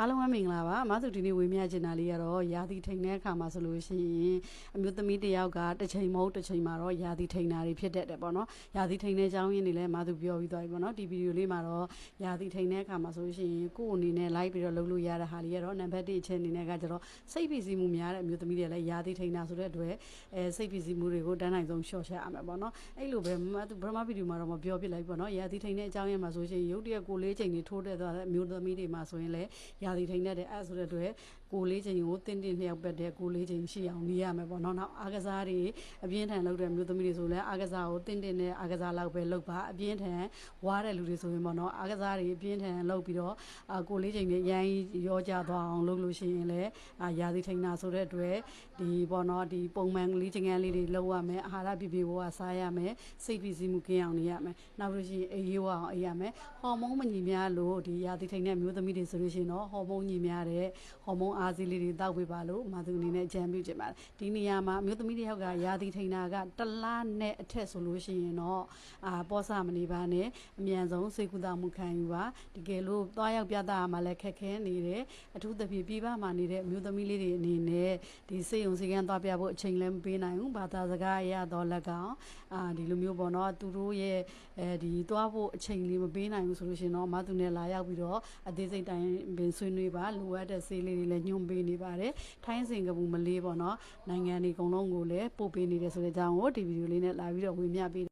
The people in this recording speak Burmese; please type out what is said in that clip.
အားလုံးပဲမင်္ဂလာပါအမသူဒီနေ့ဝေမျှချင်တာလေးကတော့ရာသီထိန်တဲ့အခါမှာဆိုလို့ရှိရင်အမျိုးသမီးတစ်ယောက်ကတစ်ချိန်မဟုတ်တစ်ချိန်မှာတော့ရာသီထိန်တာတွေဖြစ်တတ်တယ်ပေါ့နော်ရာသီထိန်တဲ့အကြောင်းရင်းတွေလည်းအမသူပြောပြီးသွားပြီပေါ့နော်ဒီဗီဒီယိုလေးမှာတော့ရာသီထိန်တဲ့အခါမှာဆိုလို့ရှိရင်ကိုယ့်အနေနဲ့ live ပြီးတော့လုပ်လို့ရတဲ့ဟာလေးကတော့နံပါတ်1အချက်အနေနဲ့ကကျတော့စိတ်ဖိစီးမှုများတဲ့အမျိုးသမီးတွေလည်းရာသီထိန်တာဆိုတဲ့အတွက်အဲစိတ်ဖိစီးမှုတွေကိုတန်းနိုင်ဆုံးရှော့ချရအောင်ပေါ့နော်အဲ့လိုပဲမမသူပထမဗီဒီယိုမှာတော့မပြောပြလိုက်ဘူးပေါ့နော်ရာသီထိန်တဲ့အကြောင်းရင်းမှာဆိုရှင်ရုပ်တရက်ကိုလေးချိန်တွေထိုးတဲ့သွားတဲ့အမျိုးသမီးတွေမှာဆိုရင်လည်းရာသီထိန်တဲ့အဲ့ဆိုတဲ့အတွက်ကိုလေးချိန်ကိုတင်းတင်းလျောက်ပက်တဲ့ကိုလေးချိန်ရှိအောင်နေရမယ်ပေါ့နော်နောက်အားကစားတွေအပြင်းထန်လုပ်တဲ့မျိုးသမီးတွေဆိုလည်းအားကစားကိုတင်းတင်းနဲ့အားကစားလောက်ပဲလုပ်ပါအပြင်းထန်ဝါတဲ့လူတွေဆိုရင်ပေါ့နော်အားကစားတွေအပြင်းထန်လုပ်ပြီးတော့အာကိုလေးချိန်တွေရိုင်းရောကြသွားအောင်လုပ်လို့ရှိရင်လည်းအာရာသီထိန်တာဆိုတဲ့အတွက်ဒီပေါ့နော်ဒီပုံမှန်ကလေးချိန်ကလေးတွေလုပ်ရမယ်အာဟာရပြပြဘောကစားရမယ်စိတ်ဖိစီးမှုကင်းအောင်နေရမယ်နောက်လို့ရှိရင်အေးရောအောင်အေးရမယ်ဟော်မုန်းမညီများလို့ဒီရာသီထိန်တဲ့မျိုးသမီးတွေဆိုလို့ရှိရင်တော့ဟော်မုန်းညီများတဲ့ဟော်မုန်းအားစီးလေးတွေတောက်ပေးပါလို့မာသူအနေနဲ့ကြံပြုချင်ပါတယ်ဒီနေရာမှာအမျိုးသမီးတစ်ယောက်ကရာသီထိန်တာကတစ်လားနဲ့အထက်ဆိုလို့ရှိရင်တော့အာပေါ်ဆမနေပါနဲ့အမြန်ဆုံးစိတ်ကူးတာမှုခံယူပါတကယ်လို့သွားရောက်ပြသရမှာလည်းခက်ခဲနေတယ်အထူးသဖြင့်ပြည်ပမှာနေတဲ့အမျိုးသမီးလေးတွေအနေနဲ့ဒီစိတ်ုံစိတ်ကန်းသွားပြဖို့အချိန်လည်းမပေးနိုင်ဘူးဘာသာစကားအရတော့လက်ကောင်အာဒီလိုမျိုးပေါ့နော်သူတို့ရဲ့အဲဒီသွားဖို့အချိန်လေးမပေးနိုင်ဘူးဆိုလို့ရှိရင်တော့မသူနဲ့လာရောက်ပြီးတော့အသေးစိတ်တိုင်းပင်ဆွေးနွေးပါလိုအပ်တဲ့ဆေးလေးတွေလည်းညွှန်ပေးနေပါတယ်ထိုင်းစင်ကပူမလေးပေါ့နော်နိုင်ငံတွေအကုန်လုံးကိုလည်းပို့ပေးနေတယ်ဆိုတဲ့အကြောင်းကိုဒီဗီဒီယိုလေးနဲ့လာပြီးတော့ဝေမျှပေး